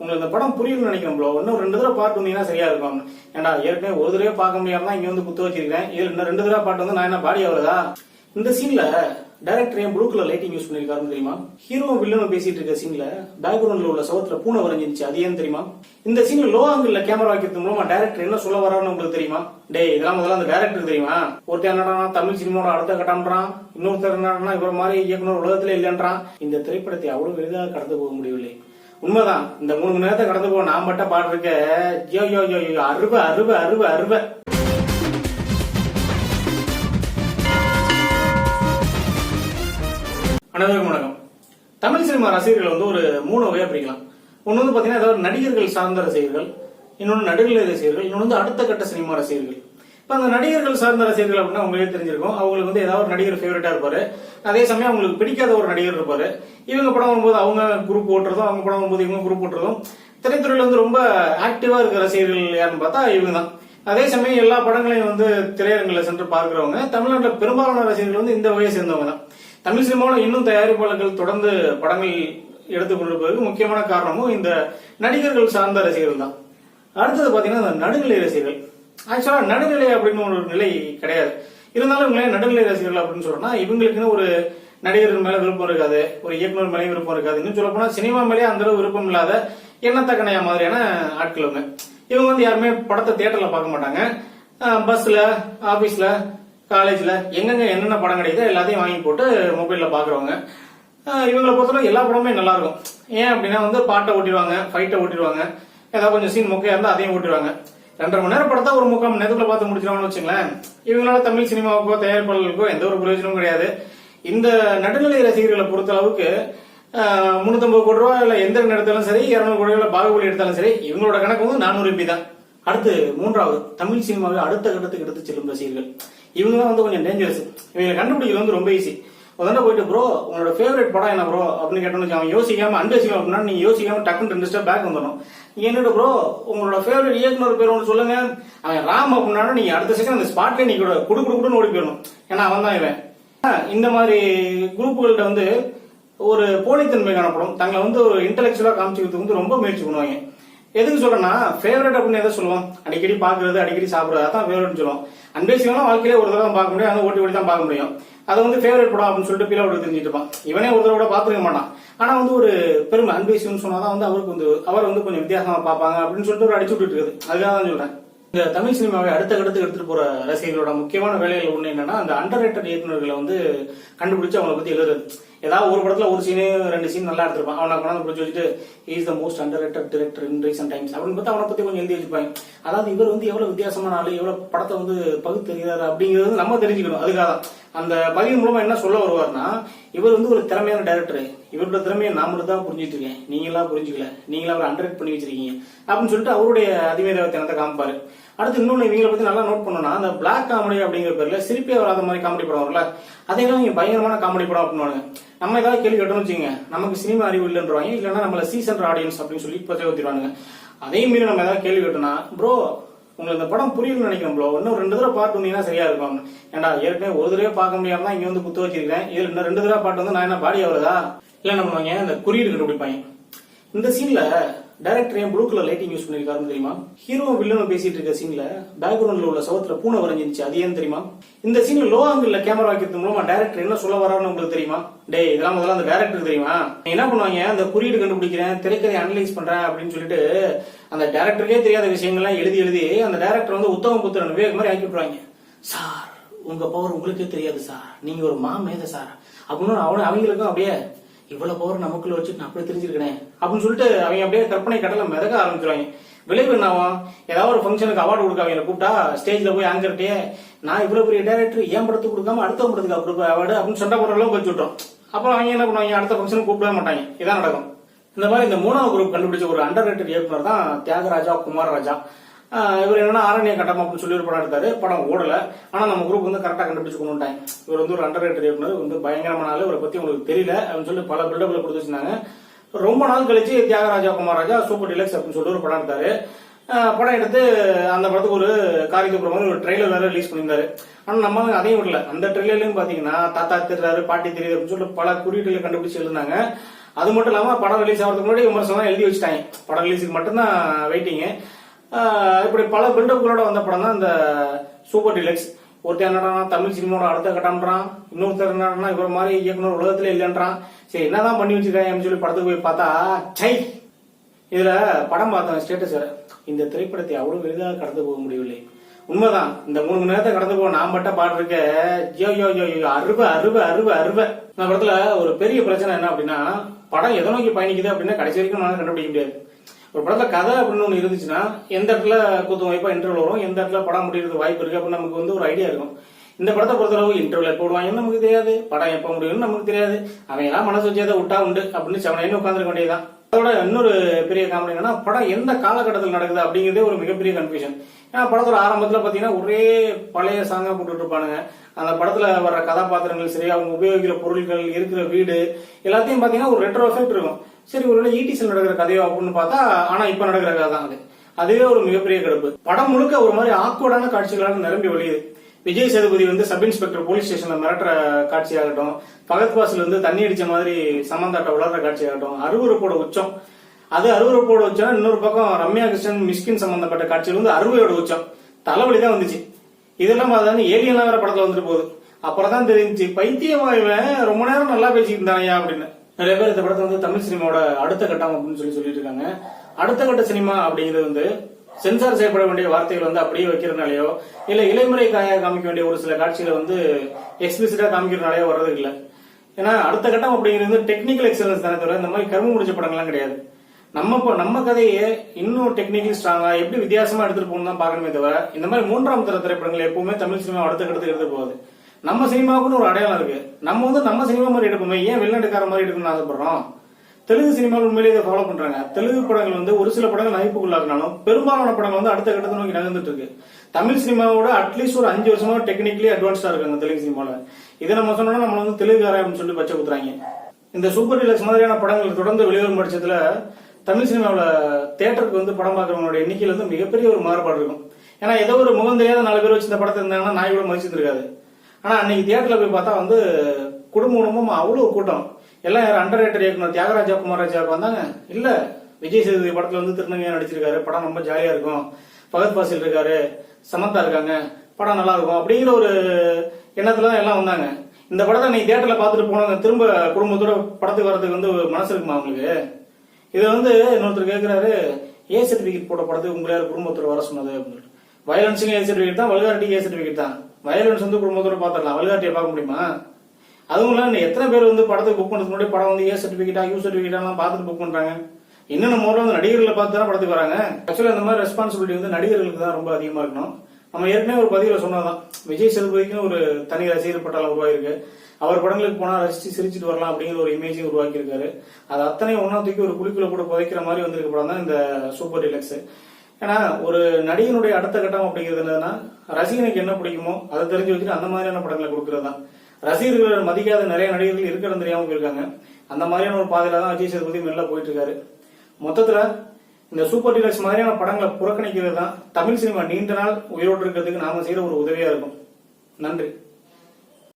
உங்களுக்கு இந்த படம் புரியும்னு நினைக்கிறேன் ப்ரோ இன்னும் ரெண்டு தடவை பாட்டு வந்தீங்கன்னா சரியா இருக்கும். ஏன்னா ஏற்கனவே ஒரு தடவை பார்க்க முடியாம இங்க வந்து குத்து வச்சிருக்கேன். இதுல இன்னும் ரெண்டு தடவை பாட்டு வந்து நான் என்ன பாடி ஆகுறதா இந்த சீன்ல டைரக்டர் ஏன் ப்ளூ கலர் லைட்டிங் யூஸ் பண்ணிருக்காருன்னு தெரியுமா? ஹீரோ வில்லனும் பேசிட்டு இருக்க சீன்ல பேக்ரவுண்ட்ல உள்ள சவத்துல பூனை வரைஞ்சிருச்சு அது ஏன் தெரியுமா? இந்த சீன்ல லோ ஆங்கிள் கேமரா வைக்கிறது மூலமா டேரக்டர் என்ன சொல்ல வரான்னு உங்களுக்கு தெரியுமா? டேய் இதெல்லாம் முதல்ல அந்த டேரக்டர் தெரியுமா? ஒருத்தர் என்னடா தமிழ் சினிமாவோட அடுத்த கட்டம்ன்றான் இன்னொருத்தர் என்னடா இவர் மாதிரி இயக்குனர் உலகத்துல இல்லைன்றான். இந்த திரைப்படத்தை அவ்வளவு எளிதாக கடந்து போக முடியவில்லை. உண்மைதான். இந்த மூணு மணி நேரத்தை கடந்து போக நான் மட்டும் பாடுறக்க யோ யோ யோ யோ அருவ அருவ அருவ அருவ. அனைவருக்கும் வணக்கம். தமிழ் சினிமா ரசிகர்கள் வந்து ஒரு மூணு வகையா பிரிக்கலாம். ஒன்னு வந்து பாத்தீங்கன்னா ஏதாவது நடிகர்கள் சார்ந்த ரசிகர்கள் இன்னொன்னு நடுநிலை ரசிகர்கள் இன்னொன்று வந்து அடுத்த கட்ட சினிமா ரசிகர்கள். இப்ப அந்த நடிகர்கள் சார்ந்த ரசிகர்கள் அப்படின்னா உங்களுக்கு தெரிஞ்சிருக்கும். அவங்களுக்கு வந்து ஏதாவது ஒரு நடிகர் ஃபேவரட்டா இருப்பாரு. அதே சமயம் அவங்களுக்கு பிடிக்காத ஒரு நடிகர் இருப்பாரு. இவங்க படம் வரும்போது அவங்க குரூப் ஓட்டுறதும் அவங்க படம் வரும்போது இவங்க குரூப் ஓட்டுறதும் திரைத்துறையில வந்து ரொம்ப ஆக்டிவா இருக்க ரசிகர்கள் யாருன்னு பார்த்தா இவங்க தான். அதே சமயம் எல்லா படங்களையும் வந்து திரையரங்கில் சென்று பார்க்கிறவங்க தமிழ்நாட்டில் பெரும்பாலான ரசிகர்கள் வந்து இந்த வகையை சேர்ந்தவங்க தான். தமிழ் சினிமாவில் இன்னும் தயாரிப்பாளர்கள் தொடர்ந்து படங்கள் எடுத்துக் கொண்டிருப்பதற்கு முக்கியமான காரணமும் இந்த நடிகர்கள் சார்ந்த ரசிகர்கள் தான். அடுத்தது பார்த்தீங்கன்னா இந்த நடுநிலை ரசிகர்கள். ஆக்சுவலாக நடுநிலை அப்படின்னு ஒரு நிலை கிடையாது. இருந்தாலும் இவங்களே நடுநிலை ரசிகர்கள் அப்படின்னு சொல்றோம்னா இவங்களுக்குன்னு ஒரு நடிகர்கள் மேல விருப்பம் இருக்காது ஒரு இயக்குனர் மேலே விருப்பம் இருக்காது. இன்னும் சொல்ல போனா சினிமா மேலே அந்த அளவு விருப்பம் இல்லாத எண்ணத்தக்கணையா மாதிரியான ஆட்கள் இவங்க. இவங்க வந்து யாருமே படத்தை தியேட்டர்ல பார்க்க மாட்டாங்க. பஸ்ல ஆபீஸ்ல காலேஜ்ல எங்கெங்க என்னென்ன படம் கிடைக்குதோ எல்லாத்தையும் வாங்கி போட்டு மொபைல்ல பாக்குறவங்க. இவங்களை பொறுத்தவரை எல்லா படமுமே நல்லா இருக்கும் ஏன் அப்படின்னா வந்து பாட்டை ஓட்டிடுவாங்க ஃபைட்டை ஓட்டிடுவாங்க. ஏதாவது கொஞ்சம் சீன் மொக்கையா இருந்தால் அதையும் ஓட்டிடுவாங்க. ரெண்டரை மணி நேரம் படத்தை ஒரு முக்கால் மணி நேரத்துல பார்த்து முடிச்சிருவாங்கன்னு வச்சுங்களேன். இவங்களால தமிழ் சினிமாவுக்கோ தயாரிப்பாளர்களுக்கோ எந்த ஒரு பிரயோஜனமும் கிடையாது. இந்த நடுநிலை ரசிகர்களை பொறுத்த அளவுக்கு முன்னூத்தம்பது கோடி ரூபா இல்ல எந்த எடுத்தாலும் சரி இருநூறு கோடி ரூபாய் பாகுபலி எடுத்தாலும் சரி இவங்களோட கணக்கு வந்து நானூறு ரூபாய் தான். அடுத்து மூன்றாவது தமிழ் சினிமாவை அடுத்த கட்டத்துக்கு எடுத்து செல்லும் ரசிகர்கள். இவங்க தான் வந்து கொஞ்சம் டேஞ்சரஸ் இவங்க கண்டுபிடிக்கிறது வந்து ரொம்ப ஈஸி உடனே போயிட்டு ப்ரோ உங்களோட ஃபேவரட் படம் என்ன ப்ரோ அப்படின்னு கேட்டோம்னு அவன் யோசிக்காம அன்பேசிக்காம அப்படின்னா நீங்க யோசிக்காம டக்குன்னு ரெண்டு ஸ்டெப் பேக் வந்துடும் என்னோட ப்ரோ உங்களோட ஃபேவரட் இயக்குனர் பேர் ஒன்று சொல்லுங்க. அவன் ராம் அப்படின்னா நீங்க அடுத்த செகண்ட் அந்த ஸ்பாட்ல நீங்க கூட குடு குடுன்னு ஓடி போயிடணும். ஏன்னா அவன் தான் இவன் இந்த மாதிரி குரூப்புகள்கிட்ட வந்து ஒரு போலித்தன்மை காணப்படும். தங்களை வந்து ஒரு இன்டெலெக்சுவலா காமிச்சிக்கிறதுக்கு வந்து ரொம்ப முயற்சி பண்ணுவாங்க. எதுக்கு சொல்றேன்னா ஃபேவரட் அப்படின்னு எதை சொல்லுவோம்? அடிக்கடி பாக்குறது அடிக்கடி சாப்பிடுறது அதான் ஃபேவரட்னு சொல்லுவோம். அன்பேசியெல்லாம் வாழ்க்கையில ஒரு தடவை பார்க்க முடியும் அதை ஓட்டி ஓட்டி தான் பார்க்க முடியும். அதை வந்து ஃபேவரட் படம் அப்படின்னு சொல்லிட்டு பீலா தெரிஞ்சுட்டு இருப்பான். இவனே ஒரு தடவை கூட பார்த்துருக்க மாட்டான். ஆனா வந்து ஒரு பெருமை அன்பேசியம்னு சொன்னாதான் வந்து அவருக்கு வந்து அவர் வந்து கொஞ்சம் வித்தியாசமா பார்ப்பாங்க அப்படின்னு சொல்லிட்டு ஒரு அடிச்சு விட்டுட்டு இருக்குது. அதுக்காக தான் சொல்றேன். இந்த தமிழ் சினிமாவை அடுத்த கட்டத்துக்கு எடுத்துட்டு போற ரசிகர்களோட முக்கியமான வேலைகள் ஒண்ணு என்னன்னா அந்த அண்டர் ரேட்டட் இயக்குநர்களை வந்து கண்டுபிடிச்சு அவங்களை பத்தி எழுதுறது. ஏதாவது ஒரு படத்துல ஒரு சீனு ரெண்டு சீன் நல்லா எடுத்திருப்பான். அவனை கொண்டாந்து பிடிச்சி வச்சுட்டு is the most underrated director in recent times அப்படின்னு பார்த்து அவனை பத்தி கொஞ்சம் எழுதி வச்சுப்பாங்க. அதாவது இவர் வந்து எவ்வளவு வித்தியாசமான ஆளு எவ்வளவு படத்தை வந்து பகுத்து அப்படிங்கிறது நம்ம தெரிஞ்சுக்கணும். அதுக்காக தான் அந்த பதிவு மூலமா என்ன சொல்ல வருவார்னா இவர் வந்து ஒரு திறமையான டைரக்டர் இவரோட திறமையை நான் மட்டும் தான் புரிஞ்சுட்டு இருக்கேன். நீங்களா புரிஞ்சுக்கல. நீங்களா அவர் அண்டர் பண்ணி வச்சிருக்கீங்க. அப்படின்னு சொல்லிட்டு அவருடைய அதிமேதத்தினத்தை காமிப்பாரு. அடுத்து இன்னொன்று இவங்களை பத்தி நல்லா நோட் பண்ணோம்னா அந்த பிளாக் காமெடி அப்படிங்கிற பேர்ல சிரிப்பே வராத மாதிரி காமெடி படம் வரல அதையெல்லாம் இங்க பயங்கரமான காமெடி படம் அப்படின்னு நம்ம ஏதாவது கேள்வி கேட்டோம்னு வச்சுங்க நமக்கு சினிமா அறிவு இல்லைன்றவாங்க இல்லைன்னா நம்மள சீசன் ஆடியன்ஸ் அப்படின்னு சொல்லி இப்போ ஊத்திடுவானுங்க. அதையும் மீறி நம்ம ஏதாவது கேள்வி கேட்டோம்னா ப்ரோ உங்களுக்கு இந்த படம் புரியும்னு நினைக்கிறேன் ப்ரோ இன்னும் ரெண்டு தடவை பாட்டு வந்தீங்கன்னா சரியா இருக்கும். ஏன்டா ஏற்கனவே ஒரு தடவை பார்க்க முடியாம தான் இங்க வந்து குத்து வச்சிருக்கேன் இதுல இன்னும் ரெண்டு தடவை பாட்டு வந்து நான் என்ன பாடி ஆகுறதா இல்ல என்ன பண்ணுவாங்க? இந்த குறியீடு கண்டுபிடிப்பாங்க? இந்த சீன்ல டைரக்டர் ஏன் ப்ளூ கலர் லைட்டிங் யூஸ் பண்ணிருக்காருன்னு தெரியுமா? ஹீரோ வில்லனும் பேசிட்டு இருக்க சீன்ல பேக்ரவுண்ட்ல உள்ள சவத்துல பூனை வரைஞ்சிருச்சு அது ஏன் தெரியுமா? இந்த சீன்ல லோ ஆங்கிள் கேமரா வைக்கிறது மூலமா டைரக்டர் என்ன சொல்ல வராருன்னு உங்களுக்கு தெரியுமா? டேய் இதெல்லாம் முதல்ல அந்த டேரக்டர் தெரியுமா? என்ன பண்ணுவாங்க? அந்த குறியீடு கண்டுபிடிக்கிறேன் திரைக்கதை அனலைஸ் பண்றேன் அப்படின்னு சொல்லிட்டு அந்த டைரக்டருக்கே தெரியாத விஷயங்கள்லாம் எழுதி எழுதி அந்த டைரக்டர் வந்து உத்தம புத்திரன் விவேக் மாதிரி ஆக்கி விட்டுருவாங்க. சார் உங்க பவர் உங்களுக்கே தெரியாது சார். நீங்க ஒரு மாமேத சார். அப்படின்னு அவன அவங்களுக்கும் அப்படியே இவ்வளவு பவர் நமக்குள்ள வச்சுட்டு நான் அப்படி தெரிஞ்சிருக்கிறேன் அப்படின்னு சொல்லிட்டு அவங்க அப்படியே கற்பனை கடலை மிதக்க ஆரம்பிச்சிருவாங்க. விளைவு என்ன ஏதாவது ஒரு ஃபங்க்ஷனுக்கு அவார்டு கொடுக்க அவங்களை கூப்பிட்டா ஸ்டேஜ்ல போய் ஆங்கர்ட்டே நான் இவ்வளவு பெரிய டைரக்டர் ஏன் படத்துக்கு கொடுக்காம அடுத்த படத்துக்கு கொடுக்க அவார்டு அப்படின்னு சண்டை போடுற அளவுக்கு வச்சு விட்டோம் அப்புறம் அவங்க என்ன பண்ணுவாங்க? அடுத்த ஃபங்க்ஷனுக்கு கூப்பிடவே மாட்டாங்க. இதான் நடக்கும். இந்த மாதிரி இந்த மூணாவது குரூப் கண்டுபிடிச்ச ஒரு அண்டர் ரேட்டட் இயக்குனர் தான் தியாகராஜா குமார் ராஜா இவர் என்னன்னா ஆரண்ய கட்டம் அப்படின்னு சொல்லி ஒரு படம் எடுத்தாரு. படம் ஓடல. ஆனா நம்ம குரூப் வந்து கரெக்டா கண்டுபிடிச்சு கொண்டு வந்துட்டாங்க இவர் வந்து ஒரு அண்டர் ரேட்டட் இயக்குனர். வந்து பயங்கரமான ஆளு. இவரை பத்தி உங்களுக்கு தெரியல அப்படின்னு சொல்லி பல பில்டப்ல கொடுத்து வச்சிருந்தாங்க ரொம்ப நாள் கழிச்சு தியாகராஜா குமார் ராஜா சூப்பர் டிலக்ஸ் அப்படின்னு சொல்லிட்டு ஒரு படம் எடுத்தாரு. படம் எடுத்து அந்த படத்துக்கு ஒரு காரியத்துக்கு மாதிரி ஒரு ட்ரெய்லர் வேற ரிலீஸ் பண்ணியிருந்தாரு. ஆனா நம்ம அதையும் விடல. அந்த ட்ரெய்லர்லயும் பாத்தீங்கன்னா தாத்தா திருறாரு பாட்டி தெரியுது அப்படின்னு சொல்லிட்டு பல குறியீடுகளை கண்டுபிடிச்சு எழுந்தாங்க அது மட்டும் இல்லாம படம் ரிலீஸ் ஆகிறதுக்கு முன்னாடி விமர்சனம் எழுதி வச்சுட்டாங்க. படம் ரிலீஸுக்கு மட்டும்தான் வெயிட்டிங்கு இப்படி பல பில்டப்புகளோட வந்த படம் தான் இந்த சூப்பர் டிலக்ஸ் ஒருத்தர் என்னடா தமிழ் சினிமாவோட அடுத்த கட்டம்ன்றான் இன்னொருத்தர் என்னடா இவர் மாதிரி இயக்குனர் உலகத்துல இல்லைன்றான். சரி என்னதான் பண்ணி வச்சிருக்காங்க சொல்லி படத்துக்கு போய் பார்த்தா சை இதுல படம் பார்த்தேன் ஸ்டேட்டஸ் இந்த திரைப்படத்தை அவ்வளவு எளிதாக கடந்து போக முடியவில்லை. உண்மைதான். இந்த மூணு மணி நேரத்தை கடந்து போக நான் மட்டும் பாட்டு ஜோ யோ யோ யோ அருவ அருவ அருவ அருவ. இந்த படத்துல ஒரு பெரிய பிரச்சனை என்ன அப்படின்னா படம் எதை நோக்கி பயணிக்குது அப்படின்னா கடைசி வரைக்கும் நான் கண்டுபிடிக்க முடியாது. ஒரு படத்துல கதை அப்படின்னு ஒண்ணு இருந்துச்சுன்னா எந்த இடத்துல குத்து வாய்ப்பா இன்டர்வல் வரும் எந்த இடத்துல படம் முடியறது வாய்ப்பு இருக்கு அப்படின்னு நமக்கு வந்து ஒரு ஐடியா இருக்கும். இந்த படத்தை பொறுத்தளவு இன்டர்வல் எப்போ விடுவாங்கன்னு நமக்கு தெரியாது. படம் எப்போ முடியும்னு நமக்கு தெரியாது. அவங்க எல்லாம் மனசு அதை விட்டா உண்டு அப்படின்னு செவனைன்னு உட்காந்துருக்க வேண்டியதுதான். அதோட இன்னொரு பெரிய காமெடி என்னன்னா படம் எந்த காலகட்டத்தில் நடக்குது அப்படிங்கிறதே ஒரு மிகப்பெரிய கன்ஃபியூஷன் ஏன்னா படத்தோட ஆரம்பத்துல பாத்தீங்கன்னா ஒரே பழைய சாங்காக போட்டுட்ருப்பானுங்க. அந்த படத்துல வர கதாபாத்திரங்கள் சரி அவங்க உபயோகிக்கிற பொருட்கள் இருக்கிற வீடு எல்லாத்தையும் பாத்தீங்கன்னா ஒரு ரெட்ரோ எஃபெக்ட் இருக்கும். சரி ஒருவேளை ஈடிசில் நடக்கிற கதையோ அப்படின்னு பார்த்தா ஆனா இப்ப நடக்கிற கதை தான் அது. அதுவே ஒரு மிகப்பெரிய கடுப்பு. படம் முழுக்க ஒரு மாதிரி ஆக்வர்டான காட்சிகளாக நிரம்பி வழியுது விஜய் சேதுபதி வந்து சப் இன்ஸ்பெக்டர் போலீஸ் ஸ்டேஷன்ல மிரட்டுற காட்சியாகட்டும் பகத் பாசில் வந்து தண்ணி அடிச்ச மாதிரி சமந்தாட்ட உலர்ற காட்சியாகட்டும் அருவருப்போட உச்சம் அது அருவருப்போட உச்சம் இன்னொரு பக்கம் ரம்யா கிருஷ்ணன் மிஸ்கின் சம்பந்தப்பட்ட காட்சியில் வந்து அறுவையோட உச்சம். தலைவலி தான் வந்துச்சு. இதெல்லாம் பார்த்தா ஏலியெல்லாம் வேற படத்துல வந்துட்டு போகுது. அப்புறம் தான் தெரிஞ்சுச்சு பைத்தியமாயவன் ரொம்ப நேரம் நல்லா பேசிட்டு இருந்தானயா அப்படின்னு. நிறைய பேர் இந்த படத்தை வந்து தமிழ் சினிமாவோட அடுத்த கட்டம் அப்படின்னு சொல்லி சொல்லிட்டு இருக்காங்க. அடுத்த கட்ட சினிமா அப்படிங்கிறது வந்து சென்சார் செய்யப்பட வேண்டிய வார்த்தைகள் வந்து அப்படியே வைக்கிறதுனாலயோ இல்ல இளைமுறை காமிக்க வேண்டிய ஒரு சில காட்சிகளை வந்து எக்ஸ்பிளிசிட்டா காமிக்கிறதுனாலயோ வர்றது இல்லை. ஏன்னா அடுத்த கட்டம் அப்படிங்கிறது டெக்னிக்கல் எக்ஸலன்ஸ் தானே தவிர இந்த மாதிரி கரும்பு முடிச்ச படங்கள்லாம் கிடையாது. நம்ம இப்போ நம்ம கதையை இன்னும் டெக்னிக்கலி ஸ்ட்ராங்கா எப்படி வித்தியாசமா எடுத்துட்டு போகணும் தான் பார்க்கணுமே தவிர இந்த மாதிரி மூன்றாம் தர திரைப்படங்கள் எப்பவுமே தமிழ் சினிமா அடுத்த கடுத்து எடுத்து போகுது. நம்ம சினிமாவுக்குன்னு ஒரு அடையாளம் இருக்கு. நம்ம வந்து நம்ம சினிமா மாதிரி எடுப்போமே ஏன் வெளிநாட்டுக்கார மாதிரி எடுக்கணும்னு ஆசைப்படுறோம்? தெலுங்கு சினிமாவில் உண்மையிலேயே இதை ஃபாலோ பண்றாங்க. தெலுங்கு படங்கள் வந்து ஒரு சில படங்கள் நகைப்புக்குள்ளாக்குனாலும் பெரும்பாலான படங்கள் வந்து அடுத்த கட்டத்தை நோக்கி நகர்ந்துட்டு இருக்கு. தமிழ் சினிமாவோட அட்லீஸ்ட் ஒரு அஞ்சு வருஷமா டெக்னிக்கலி அட்வான்ஸ்டா இருக்காங்க தெலுங்கு சினிமாவில் இதை நம்ம சொன்னோம்னா நம்ம வந்து தெலுங்கு அப்படின்னு சொல்லி பச்சை குத்துறாங்க. இந்த சூப்பர் டிலக்ஸ் மாதிரியான படங்கள் தொடர்ந்து வெளிவரும் பட்சத்துல தமிழ் சினிமாவில் தேட்டருக்கு வந்து படம் பார்க்கறவங்களோட எண்ணிக்கையில வந்து மிகப்பெரிய ஒரு மாறுபாடு இருக்கும். ஏன்னா ஏதோ ஒரு முகம் தெரியாத நாலு பேர் வச்சு இந்த படத்தை இருந்தாங்கன்னா நாய் கூட மதிச்சிருக்காது ஆனா அன்னைக்கு தியேட்டர்ல போய் பார்த்தா வந்து குடும்ப குடும்பம் அவ்வளவு கூட்டம். எல்லாம் யாரும் அண்டர் ரேட்டர் இயக்குனர் தியாகராஜா குமாரராஜாவுக்கு வந்தாங்க இல்ல. விஜய் சேதுபதி படத்துல வந்து திருநங்கையா நடிச்சிருக்காரு. படம் ரொம்ப ஜாலியா இருக்கும். பகத் பாசில் இருக்காரு. சமந்தா இருக்காங்க. படம் நல்லா இருக்கும். அப்படிங்கிற ஒரு எண்ணத்துல தான் எல்லாம் வந்தாங்க. இந்த படத்தை நீ தியேட்டர்ல பார்த்துட்டு போனவங்க திரும்ப குடும்பத்தோட படத்துக்கு வர்றதுக்கு வந்து மனசு இருக்குமா அவங்களுக்கு இதை வந்து இன்னொருத்தர் கேட்கிறாரு ஏ சர்டிபிகேட் போட்ட படத்துக்கு உங்களை குடும்பத்தோட வர சொன்னது அப்படின்னு வயலன்ஸுக்கு ஏ சர்டிபிகேட் தான் வல்காரிட்டிக்கு ஏ சர்டிபிகேட் தான். வயலன்ஸ் வந்து குடும்பத்தோட பார்த்துடலாம் வல்காரிட்டியை பார்க்க முடியுமா? அதுவும் இல்லாமல் எத்தனை பேர் வந்து படத்தை புக் பண்ணுறது முன்னாடி படம் வந்து ஏ சர்டிபிகேட்டா யூ சர்டிபிகேட்டா பார்த்துட்டு புக் பண்றாங்க? இன்னும் நம்ம வந்து நடிகர்களை பார்த்து தான் படத்துக்கு வராங்க? ஆக்சுவலாக இந்த மாதிரி ரெஸ்பான்சிபிலிட்டி வந்து நடிகர்களுக்கு தான் ரொம்ப அதிகமாக இருக்கணும். நம்ம ஏற்கனவே ஒரு பதிவில் சொன்னதான் விஜய் சேதுபதிக்குன்னு ஒரு தனி ரசிகர் பட்டாளம் உருவாகிருக்கு அவர் படங்களுக்கு போனா ரசிச்சு சிரிச்சிட்டு வரலாம் அப்படிங்கிற ஒரு இமேஜையும் உருவாக்கி இருக்காரு அது அத்தனை ஒன்னா தூக்கி ஒரு குழிக்குள்ள கூட புதைக்கிற மாதிரி வந்திருக்க படம் தான் இந்த சூப்பர் டிலக்ஸ். ஏன்னா ஒரு நடிகனுடைய அடுத்த கட்டம் அப்படிங்கிறது என்னதுன்னா ரசிகனுக்கு என்ன பிடிக்குமோ அதை தெரிஞ்சு வச்சுட்டு அந்த மாதிரியான படங்களை கொடுக்கறது தான். ரசிகர்கள் மதிக்காத நிறைய நடிகர்கள் இருக்கிறது தெரியாம இருக்காங்க அந்த மாதிரியான ஒரு பாதையில தான் விஜய் சேதுபதி மெல்ல போயிட்டு இருக்காரு. மொத்தத்துல இந்த சூப்பர் டீலக்ஸ் மாதிரியான படங்களை புறக்கணிக்கிறது தான் தமிழ் சினிமா நீண்ட நாள் உயிரோடு இருக்கிறதுக்கு நாம செய்யற ஒரு உதவியா இருக்கும். நன்றி.